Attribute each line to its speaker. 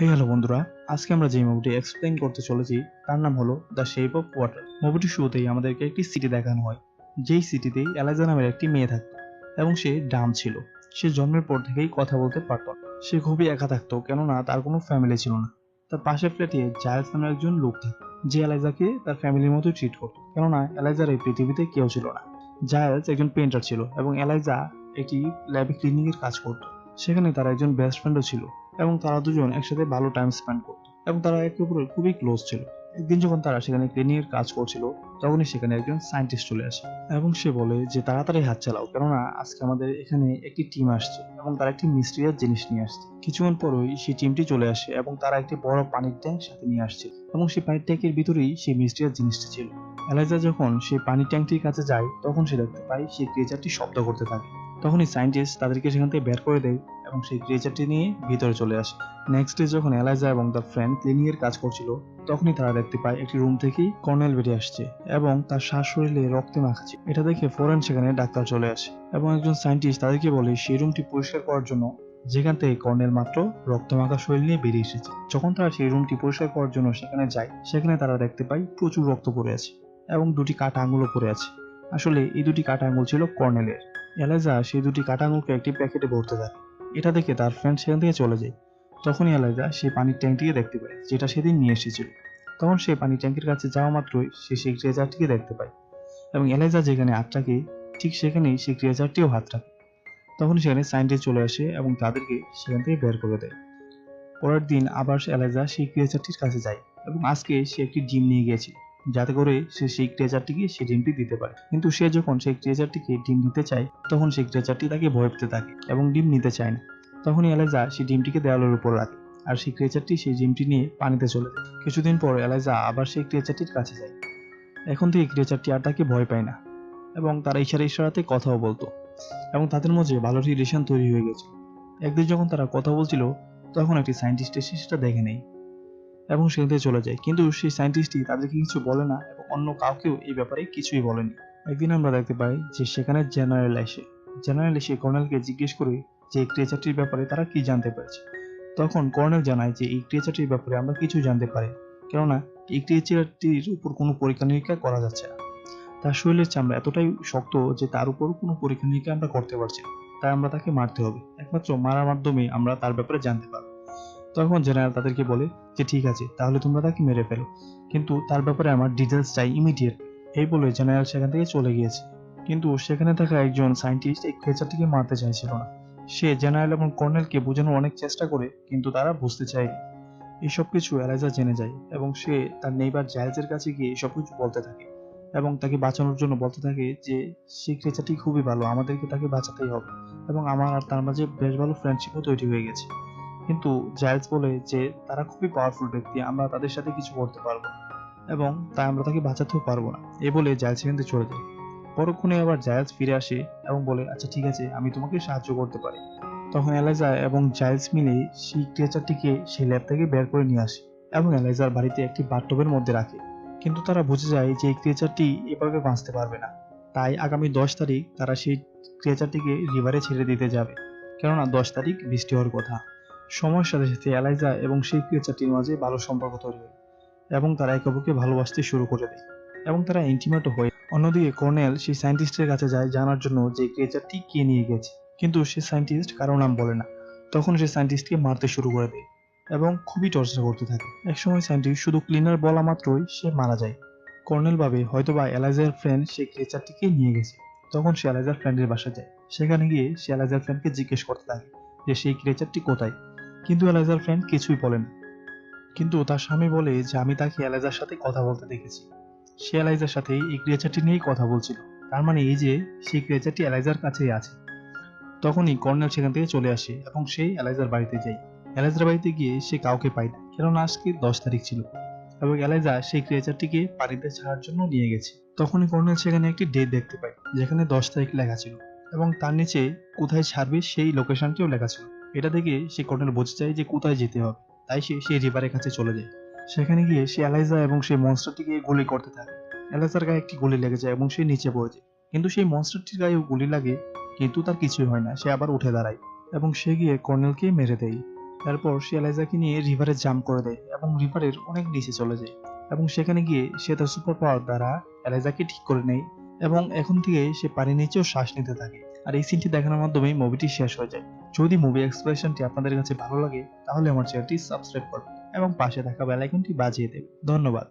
Speaker 1: হে hello বন্ধুরা। আজকে আমরা যে মুভিটি এক্সপ্লেইন করতে চলেছি, তার নাম হলো দ্য শেপ অফ ওয়াটার মুভিটির শুরুতেই আমাদেরকে একটি সিটি দেখানো হয়। যেই সিটিতে এলাজা নামের একটি মেয়ে থাকতো এবং সে ডাম ছিল। সে জন্মের পর থেকেই কথা বলতে পারত। সে খুবই একা থাকতো, কেননা তার কোনো ফ্যামিলি ছিল না। তার পাশের ফ্ল্যাটে জায়ালস নামের একজন লোক থাকতো, যে এলাইজাকে তার ফ্যামিলির মতো ট্রিট করত। কেননা এলাইজার এই পৃথিবীতে কেউ ছিল না। জায়ালস একজন পেন্টার ছিল এবং এলাইজা একটি ল্যাবে ক্লিনিং এর কাজ করতো। সেখানে তার একজন বেস্ট ফ্রেন্ডও ছিল। এবং তারা দুজন একসাথে ভালো টাইম স্পেন্ড করতো। এবং তারা একে অপরের খুবই ক্লোজ ছিল। একদিন যখন তারা সেখানে ক্লিনিং এর কাজ করছিল, তখনই সেখানে একজন সায়েন্টিস্ট চলে আসে এবং সে বলে যে, তাড়াতাড়ি হাত চালাও, কেননা আজকে আমাদের এখানে একটি টিম আসছে এবং তারা একটি মিস্ট্রিয়াস জিনিস নিয়ে আসছে। কিছুক্ষণ পরই সেই টিমটি চলে আসে এবং তারা একটি বড় পানির ট্যাঙ্ক সাথে নিয়ে আসছে এবং সেই পানির ট্যাঙ্কের ভিতরেই সেই মিস্ট্রিয়াস জিনিসটি ছিল। এলাইজা যখন সেই পানির ট্যাঙ্কটির কাছে যায়, তখন সে দেখতে পায় সেই ক্রিয়েচারটি শব্দ করতে থাকে। তখনই সায়েন্টিস্ট তাদেরকে সেখান থেকে বের করে দেয় এবং সেই ক্রিয়েচারটি নিয়ে ভিতরে চলে আসে। নেক্সট ডে যখন এলাইজা এবং তার ফ্রেন্ড ক্লিনিং এর কাজ করছিল, তখনই তারা দেখতে পায় একটি রুম থেকেই কর্নেল বেরিয়ে আসছে এবং তার শ্বাস শরীরে রক্তে মাখাচ্ছে। এটা দেখে ফরেন সেখানে ডাক্তার চলে আসে এবং একজন সায়েন্টিস্ট তাদেরকে বলে, সেই রুমটি পরিষ্কার করার জন্য যেখান থেকে কর্নেল মাত্র রক্ত রক্তমাখা শরীর নিয়ে বেরিয়ে এসেছে। যখন তারা সেই রুমটি পরিষ্কার করার জন্য সেখানে যায়, সেখানে তারা দেখতে পায় প্রচুর রক্ত পড়ে আছে এবং দুটি কাটা আঙুলও পড়ে আছে। আসলে এই দুটি কাটা আঙুল ছিল কর্নেলের এলাইজা সেই দুটি কাটা আঙুলকে একটি প্যাকেটে ভরতে থাকে। এটা দেখে তার ফ্রেন্ড সেখান থেকে চলে যায়। তখনই এলাইজা সেই পানির ট্যাঙ্কটিকে দেখতে পায়, যেটা সেদিন নিয়ে এসেছিল। তখন সে পানির ট্যাঙ্কের কাছে যাওয়া মাত্রই সে সেই ক্রিয়েচারটিকে দেখতে পায় এবং এলাইজা যেখানে রাখে, ঠিক সেখানেই সেই ক্রিয়েচারটিও হাত রাখে। তখন সেখানে সাইন্টিস্ট চলে আসে এবং তাদেরকে সেখান থেকে বের করে দেয়। পরের দিন আবার এলাইজা সেই ক্রিয়েচারটির কাছে যায় এবং আজকে সে একটি ডিম নিয়ে গিয়েছিল। যাতে করে সে সেই ক্রিয়েচারটিকে সেই ডিমটি দিতে পারে। কিন্তু সে যখন সেই ক্রিয়েচারটিকে ডিম দিতে চায়, তখন সেই ক্রিয়েচারটি তাকে ভয় পেতে থাকে এবং ডিম নিতে চায় না। তখনই এলাইজা সেই ডিমটিকে দেওয়ালের উপর রাখে আর সেই ক্রিয়েচারটি সেই ডিমটি নিয়ে পানিতে চলে যায়। কিছুদিন পর এলাইজা আবার সেই ক্রেচারটির কাছে যায়। এখন থেকে ক্রিয়েচারটি আর তাকে ভয় পায় না এবং তারা ইশারা ইশারাতে কথাও বলতো এবং তাদের মধ্যে ভালো রিলেশন তৈরি হয়ে গেছে। একদিন যখন তারা কথা বলছিল, তখন একটি সায়েন্টিস্ট এসে সেটা দেখে নেই এবং সেখান চলে যায়। কিন্তু সেই সায়েন্টিস্টটি তাদেরকে কিছু বলে না এবং অন্য কাউকেও এই ব্যাপারে কিছুই বলেনি। একদিন আমরা দেখতে পাই যে সেখানে জেনারেল এসে জেনারেল এসে কর্নেলকে জিজ্ঞেস করে যে এই ক্রিয়েচারটির ব্যাপারে তারা কি জানতে পেরেছে। তখন কর্নেল জানায় যে এই ক্রিয়েচারটির ব্যাপারে আমরা কিছু জানতে পারি, কেননা এই ক্রিয়েচারটির উপর কোনো পরীক্ষা নিরীক্ষা করা যাচ্ছে না। তার শরীরের চামড়া এতটাই শক্ত যে তার উপর কোনো পরীক্ষা নিরীক্ষা আমরা করতে পারছি না। তাই আমরা তাকে মারতে হবে। একমাত্র মারার মাধ্যমে আমরা তার ব্যাপারে জানতে পারব। তখন জেনারেল তাদেরকে বলে যে, ঠিক আছে, তাহলে তোমরা তাকে মেরে ফেলো। কিন্তু তার ব্যাপারে আমার ডিটেলস চাই ইমিডিয়েট এই বলে জেনারেল সেখান থেকে চলে গিয়েছে। কিন্তু সেখানে থাকা একজন সায়েন্টিস্ট এই ক্রিয়েচারটিকে মারতে চাইছিল না। সে জেনারেল এবং কর্নেলকে বোঝানোর অনেক চেষ্টা করে, কিন্তু তারা বুঝতে চায়নি। এইসব কিছু এলাইজা জেনে যায় এবং সে তার নেইবার জায়েজের কাছে গিয়ে সব কিছু বলতে থাকে এবং তাকে বাঁচানোর জন্য বলতে থাকে যে সেই ক্রেচারটি খুবই ভালো, আমাদেরকে তাকে বাঁচাতেই হবে। এবং আমার আর তার মাঝে বেশ ভালো ফ্রেন্ডশিপও তৈরি হয়ে গেছে। কিন্তু জায়েলস বলে যে তারা খুবই পাওয়ারফুল ব্যক্তি, আমরা তাদের সাথে কিছু করতে পারব এবং তাই আমরা তাকে বাঁচাতেও পারব না। এ বলে সেখান থেকে চলে যায়। পরক্ষণে আবার জায়েলস ফিরে আসে এবং বলে আচ্ছা ঠিক আছে, আমি তোমাকে সাহায্য করতে পারি। তখন এলাইজা এবং জাইলস মিলে সেই ক্রিয়েচারটিকে সেই ল্যাব থেকে বের করে নিয়ে আসে এবং এলাইজার বাড়িতে একটি বাথটবের মধ্যে রাখে। কিন্তু তারা বুঝে যায় যে এই ক্রিয়েচারটি এভাবে বাঁচতে পারবে না। তাই আগামী দশ তারিখ তারা সেই ক্রিয়েচারটিকে রিভারে ছেড়ে দিতে যাবে। কেননা দশ তারিখ বৃষ্টি হওয়ার কথা। সময়ের সাথে সাথে এলাইজা এবং সেই ক্রিয়েচারটির মাঝে ভালো সম্পর্ক তৈরি হয় এবং তারা একে অপরকে ভালোবাসতে শুরু করে দেয় এবং তারা ইন্টিমেটও হয় অন্যদিকে কর্নেল সেই সায়েন্টিস্টের কাছে যায় জানার জন্য যে ক্রিয়েচারটি কে নিয়ে গেছে। কিন্তু সে সায়েন্টিস্ট কারও নাম বলে না। তখন সে সায়েন্টিস্টকে মারতে শুরু করে দেয় এবং খুবই টর্চার করতে থাকে। একসময় সায়েন্টিস্ট শুধু ক্লিনার বলা মাত্রই সে মারা যায়। কর্নেল ভাবে হয়তোবা এলাইজার ফ্রেন্ড সেই ক্রিয়েচারটিকে নিয়ে গেছে। তখন সে এলাইজার ফ্রেন্ডের বাসা যায়। সেখানে গিয়ে সে এলাইজার ফ্রেন্ডকে জিজ্ঞেস করতে থাকে যে সেই ক্রিয়েচারটি কোথায়? কিন্তু এলাইজার ফ্রেন্ড কিছুই বলেন। কিন্তু তার স্বামী বলে যে আমি তাকে এলাইজার সাথে কথা বলতে দেখেছি। সে এলাইজার সাথে এই ক্রিয়েচারটি নিয়েই কথা বলছিল। তার মানে এই যে, সেই ক্রিয়েচারটি এলাইজার কাছেই আছে। তখনই কর্নেল সেখান থেকে চলে আসে এবং সেই এলাইজার বাড়িতে যায়। এলাইজার বাড়িতে গিয়ে সে কাউকে পায় না, কেননা আজকে দশ তারিখ ছিল এবং এলাইজা সেই ক্রিয়েচারটিকে পানিতে ছাড়ার জন্য নিয়ে গেছে। তখনই কর্নেল সেখানে একটি ডেট দেখতে পায়, যেখানে দশ তারিখ লেখা ছিল এবং তার নিচে কোথায় ছাড়বে সেই লোকেশনটিও লেখা ছিল। এটা দেখে সে কর্নেল বুঝতে চায় যে কোথায় যেতে হবে। তাই সে সেই রিভারের কাছে চলে যায়। সেখানে গিয়ে সে এলাইজা এবং সেই মনস্টারটিকে গুলি করতে থাকে। এলাইজার গায়ে একটি গুলি লেগে যায় এবং সে নিচে পড়ে যায়। কিন্তু সেই মনস্টারটির গায়েও গুলি লাগে, কিন্তু তার কিছুই হয় না। সে আবার উঠে দাঁড়ায় এবং সে গিয়ে কর্নেলকে মেরে দেয়। তারপর সে এলাইজাকে নিয়ে রিভারে জাম্প করে দেয় এবং রিভারের অনেক নিচে চলে যায়। এবং সেখানে গিয়ে সে তার সুপার পাওয়ার দ্বারা এলাইজাকে ঠিক করে নেয়। এবং এখন থেকে সে পানির নিচেও শ্বাস নিতে থাকে। আর এই সিনটি দেখানোর মাধ্যমে মুভিটি শেষ হয়ে যায়। যদি মুভি এক্সপ্রেশনটি আপনাদের কাছে ভালো লাগে, তাহলে আমার চ্যানেলটি সাবস্ক্রাইব করবেন এবং পাশে থাকা বেল আইকনটি বাজিয়ে দেবে ধন্যবাদ।